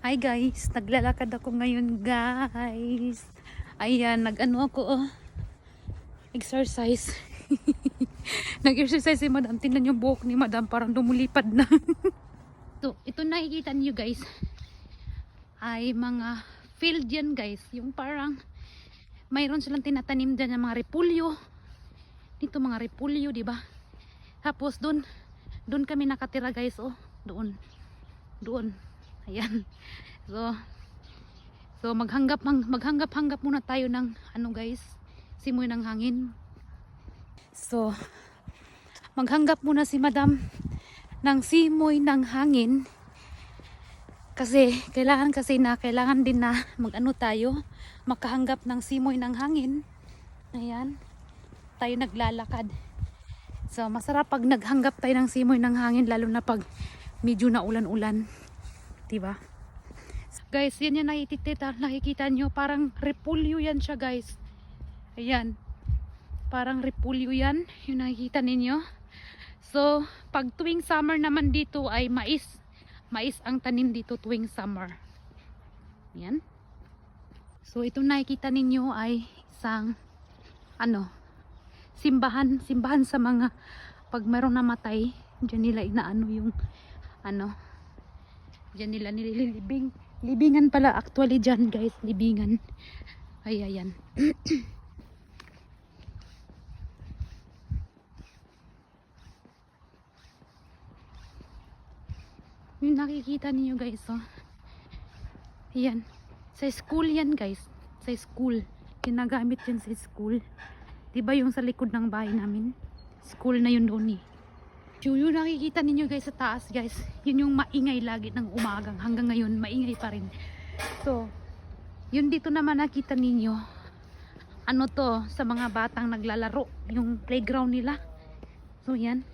Hi guys, naglalakad ako ngayon guys. Ayan, nag-ano ako oh. Exercise. Nag-exercise si madam. Tingnan yung buhok ni madam, parang dumulipad na. so, ito nakikita niyo guys. Ay mga field yan guys. Yung parang mayroon silang tinatanim dyan ng mga repulyo. Dito mga repulyo, di ba? Tapos doon, doon kami nakatira guys, oh. Doon. Doon. Ayan. So, so maghanggap maghanggap-hanggap muna tayo ng ano guys, simoy ng hangin. So, maghanggap muna si Madam ng simoy ng hangin. Kasi kailangan kasi na kailangan din na magano tayo, makahanggap ng simoy ng hangin. Ayan. Tayo naglalakad. So, masarap pag naghanggap tayo ng simoy ng hangin lalo na pag medyo na ulan-ulan. 'Di ba? Guys, yan yung nakikita, nakikita nyo. Parang repulyo yan siya, guys. Ayan. Parang repulyo yan. Yung nakikita ninyo. So, pag tuwing summer naman dito ay mais. Mais ang tanim dito tuwing summer. Ayan. So, itong nakikita ninyo ay isang ano, simbahan. Simbahan sa mga pag merong namatay, dyan nila inaano yung ano, dyan nila nililibing. Libingan pala actually dyan guys, libingan. Ay, ayan. yung nakikita niyo guys, oh. Ayan. Sa school yan guys. Sa school. Ginagamit yan sa school. Diba yung sa likod ng bahay namin? School na yun doon eh. Yung, yung nakikita ninyo guys sa taas guys, yun yung maingay lagi ng umagang hanggang ngayon maingay pa rin. So, yun dito naman nakita ninyo, ano to sa mga batang naglalaro, yung playground nila. So, yan.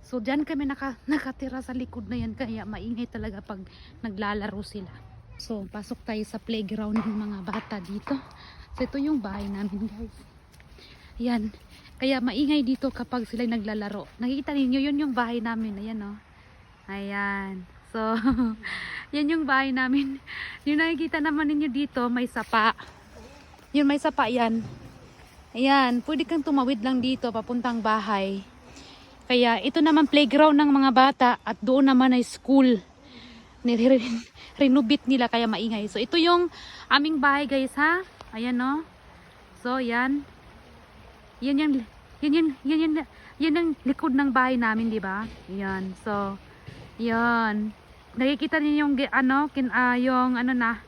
So, dyan kami naka, nakatira sa likod na yan kaya maingay talaga pag naglalaro sila. So, pasok tayo sa playground ng mga bata dito. So, ito yung bahay namin guys. Yan. Kaya maingay dito kapag sila naglalaro. Nakikita ninyo, yun yung bahay namin. Ayan o. Oh. Ayan. So, yan yung bahay namin. Yung nakikita naman ninyo dito, may sapa. Yun, may sapa yan. Ayan. Pwede kang tumawid lang dito, papuntang bahay. Kaya ito naman playground ng mga bata at doon naman ay school. Renovate nila kaya maingay. So, ito yung aming bahay guys ha. Ayan o. So, yan. Yan yung yan yung yan yan ang likod ng bahay namin, di ba? Yan. So, yan. Nakikita niyo yung ano, kin ah, yung ano na,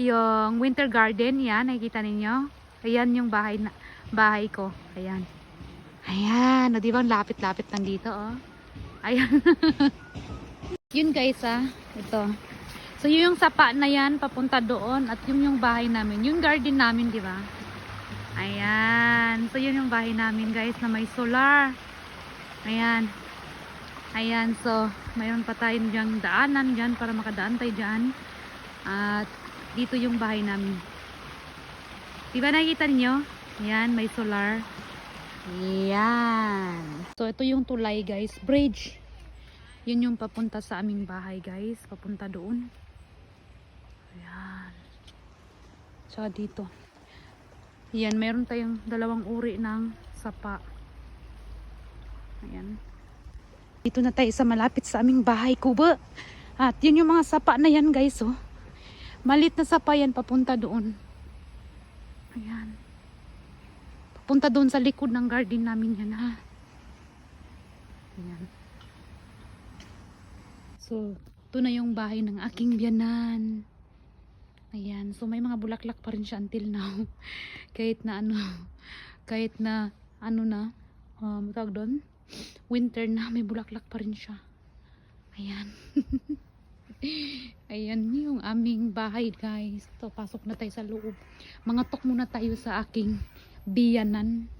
yung winter garden, yan, nakikita niyo? Ayan yung bahay na bahay ko. Ayan. Ayan, di ba? Lapit-lapit lang dito, oh. Ayan. yun guys, ah. Ito. So, yun yung sapa na yan, papunta doon. At yun yung bahay namin. Yung garden namin, di ba? So, yun yung bahay namin guys na may solar. Ayan. Ayan. So, mayroon pa tayong dyang daanan dyan para makadaan tayo dyan. At dito yung bahay namin. Diba nakikita niyo? Ayan, may solar. Ayan. So, ito yung tulay guys. Bridge. Yun yung papunta sa aming bahay guys. Papunta doon. Ayan. Tsaka dito. Yan, meron tayong dalawang uri ng sapa. Ayan. Dito na tayo sa malapit sa aming bahay kuba. At yun yung mga sapa na yan guys oh. Malit na sapa yan papunta doon. Ayan. Papunta doon sa likod ng garden namin yan ha. Ayan. So, ito na yung bahay ng aking biyanan. Ayan. So, may mga bulaklak pa rin siya until now. kahit na ano, kahit na, ano na, um, tawag doon, winter na, may bulaklak pa rin siya. Ayan. Ayan yung aming bahay, guys. So, pasok na tayo sa loob. Mga tok muna tayo sa aking biyanan.